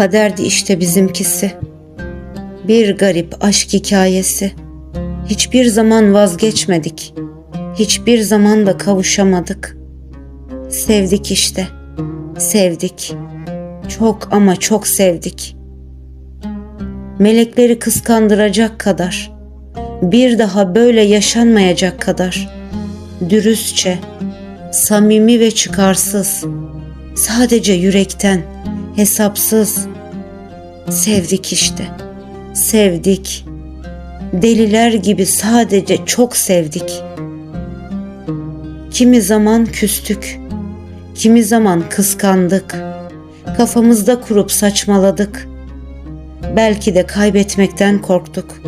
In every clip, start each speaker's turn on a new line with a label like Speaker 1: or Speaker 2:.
Speaker 1: Kaderdi işte bizimkisi. Bir garip aşk hikayesi. Hiçbir zaman vazgeçmedik. Hiçbir zaman da kavuşamadık. Sevdik işte. Sevdik. Çok ama çok sevdik. Melekleri kıskandıracak kadar, bir daha böyle yaşanmayacak kadar dürüstçe, samimi ve çıkarsız, sadece yürekten, hesapsız sevdik işte. Sevdik. Deliler gibi sadece çok sevdik. Kimi zaman küstük, kimi zaman kıskandık. Kafamızda kurup saçmaladık. Belki de kaybetmekten korktuk.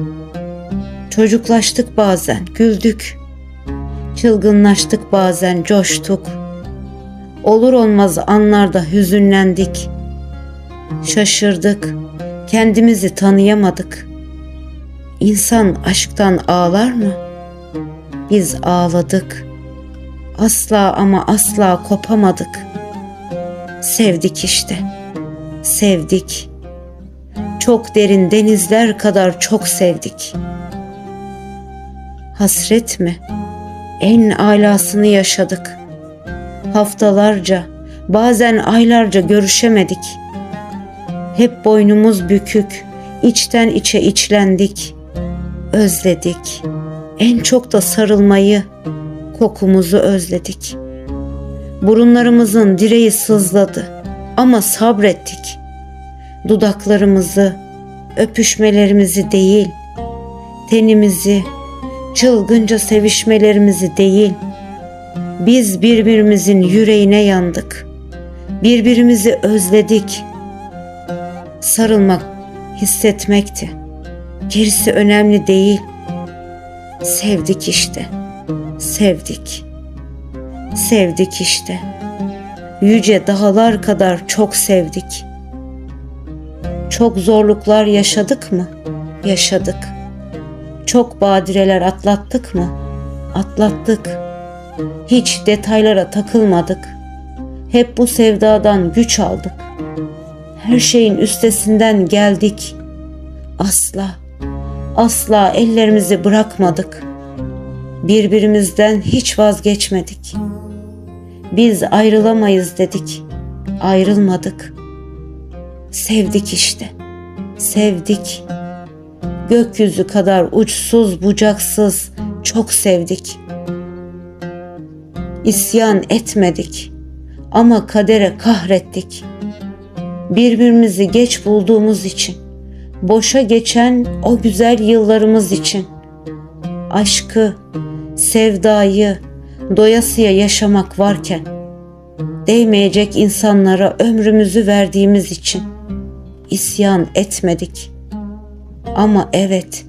Speaker 1: Çocuklaştık bazen, güldük. Çılgınlaştık bazen, coştuk. Olur olmaz anlarda hüzünlendik. Şaşırdık, kendimizi tanıyamadık. İnsan aşktan ağlar mı? Biz ağladık. Asla ama asla kopamadık. Sevdik işte. Sevdik. Çok derin denizler kadar çok sevdik. Hasret mi? En alasını yaşadık. Haftalarca, bazen aylarca görüşemedik. Hep boynumuz bükük, içten içe içlendik. Özledik. En çok da sarılmayı, kokumuzu özledik. Burunlarımızın direği sızladı ama sabrettik. Dudaklarımızı, öpüşmelerimizi değil, tenimizi, çılgınca sevişmelerimizi değil, biz birbirimizin yüreğine yandık. Birbirimizi özledik. Sarılmak, hissetmekti. Gerisi önemli değil. Sevdik işte. Sevdik. Sevdik işte. Yüce dağlar kadar çok sevdik. Çok zorluklar yaşadık mı? Yaşadık. Çok badireler atlattık mı? Atlattık. Hiç detaylara takılmadık. Hep bu sevdadan güç aldık. Her şeyin üstesinden geldik. Asla, asla ellerimizi bırakmadık. Birbirimizden hiç vazgeçmedik. Biz ayrılamayız dedik. Ayrılmadık. Sevdik işte. Sevdik. Gökyüzü kadar uçsuz bucaksız çok sevdik. İsyan etmedik ama kadere kahrettik. Birbirimizi geç bulduğumuz için, boşa geçen o güzel yıllarımız için, aşkı, sevdayı doyasıya yaşamak varken, değmeyecek insanlara ömrümüzü verdiğimiz için isyan etmedik. Ama evet,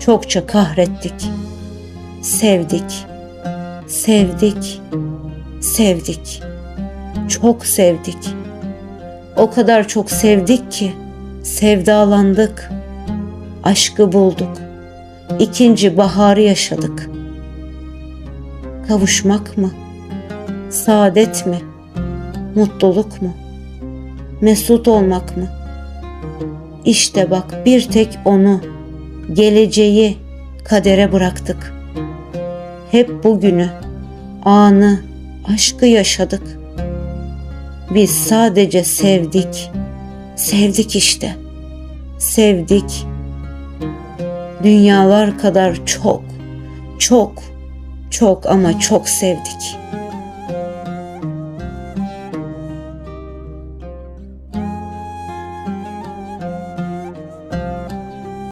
Speaker 1: çokça kahrettik. Sevdik, sevdik, sevdik. Çok sevdik. O kadar çok sevdik ki sevdalandık. Aşkı bulduk. İkinci baharı yaşadık. Kavuşmak mı? Saadet mi? Mutluluk mu? Mesut olmak mı? İşte bak bir tek onu, geleceği kadere bıraktık. Hep bugünü, anı, aşkı yaşadık. Biz sadece sevdik. Sevdik işte. Sevdik. Dünyalar kadar çok, çok, çok ama çok sevdik.''